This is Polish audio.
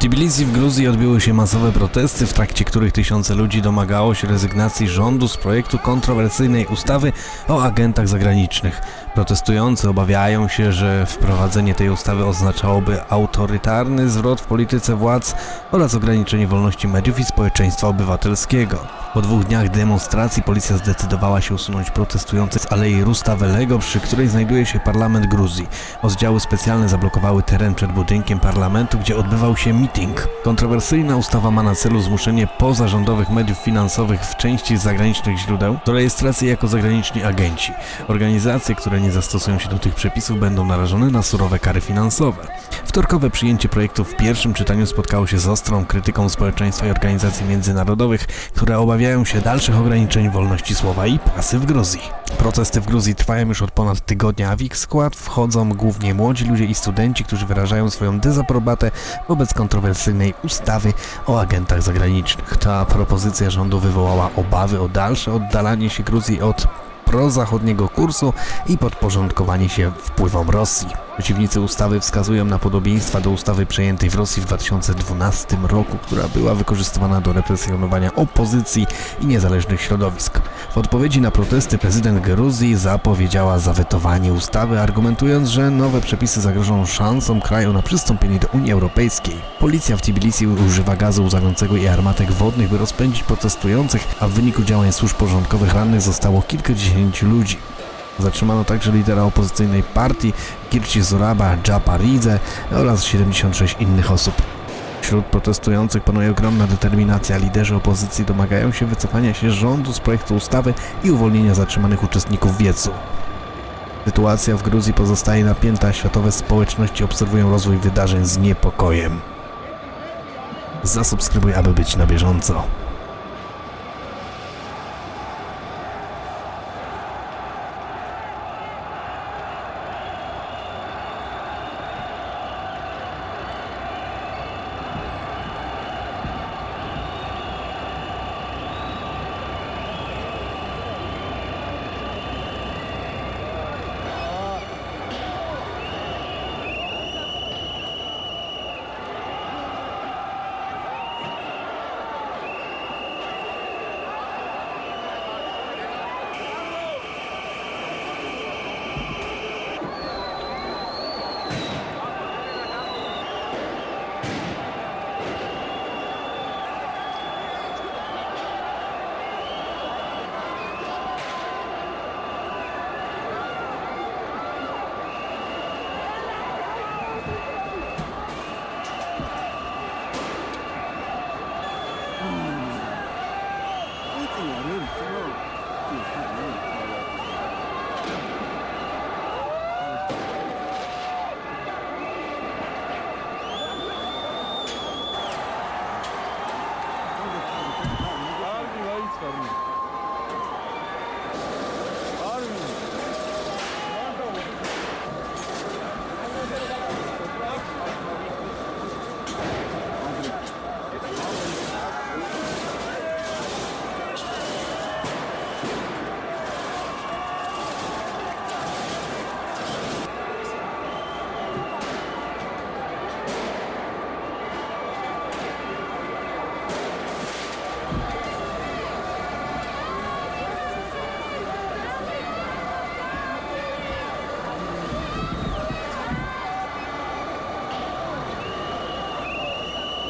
Tbilisi w Gruzji odbyły się masowe protesty, w trakcie których tysiące ludzi domagało się rezygnacji rządu z projektu kontrowersyjnej ustawy o agentach zagranicznych. Protestujący obawiają się, że wprowadzenie tej ustawy oznaczałoby autorytarny zwrot w polityce władz oraz ograniczenie wolności mediów i społeczeństwa obywatelskiego. Po dwóch dniach demonstracji policja zdecydowała się usunąć protestujących z Alei Rustavelego, przy której znajduje się parlament Gruzji. Oddziały specjalne zablokowały teren przed budynkiem parlamentu, gdzie odbywał się meeting. Kontrowersyjna ustawa ma na celu zmuszenie pozarządowych mediów finansowych w części zagranicznych źródeł do rejestracji jako zagraniczni agenci. Organizacje, które nie zastosują się do tych przepisów będą narażone na surowe kary finansowe. Wtorkowe przyjęcie projektu w pierwszym czytaniu spotkało się z ostrą krytyką społeczeństwa i organizacji międzynarodowych, które obawiają się dalszych ograniczeń wolności słowa i prasy w Gruzji. Protesty w Gruzji trwają już od ponad tygodnia, a w ich skład wchodzą głównie młodzi ludzie i studenci, którzy wyrażają swoją dezaprobatę wobec kontrowersyjnej ustawy o agentach zagranicznych. Ta propozycja rządu wywołała obawy o dalsze oddalanie się Gruzji od prozachodniego kursu i podporządkowanie się wpływom Rosji. Przeciwnicy ustawy wskazują na podobieństwa do ustawy przejętej w Rosji w 2012 roku, która była wykorzystywana do represjonowania opozycji i niezależnych środowisk. W odpowiedzi na protesty prezydent Gruzji zapowiedziała zawetowanie ustawy, argumentując, że nowe przepisy zagrożą szansom kraju na przystąpienie do Unii Europejskiej. Policja w Tbilisi używa gazu łzawiącego i armatek wodnych, by rozpędzić protestujących, a w wyniku działań służb porządkowych rannych zostało kilkudziesięciu ludzi. Zatrzymano także lidera opozycyjnej partii Girci Zoraba Japaridze oraz 76 innych osób. Wśród protestujących panuje ogromna determinacja. Liderzy opozycji domagają się wycofania się rządu z projektu ustawy i uwolnienia zatrzymanych uczestników wiecu. Sytuacja w Gruzji pozostaje napięta, a światowe społeczności obserwują rozwój wydarzeń z niepokojem. Zasubskrybuj, aby być na bieżąco.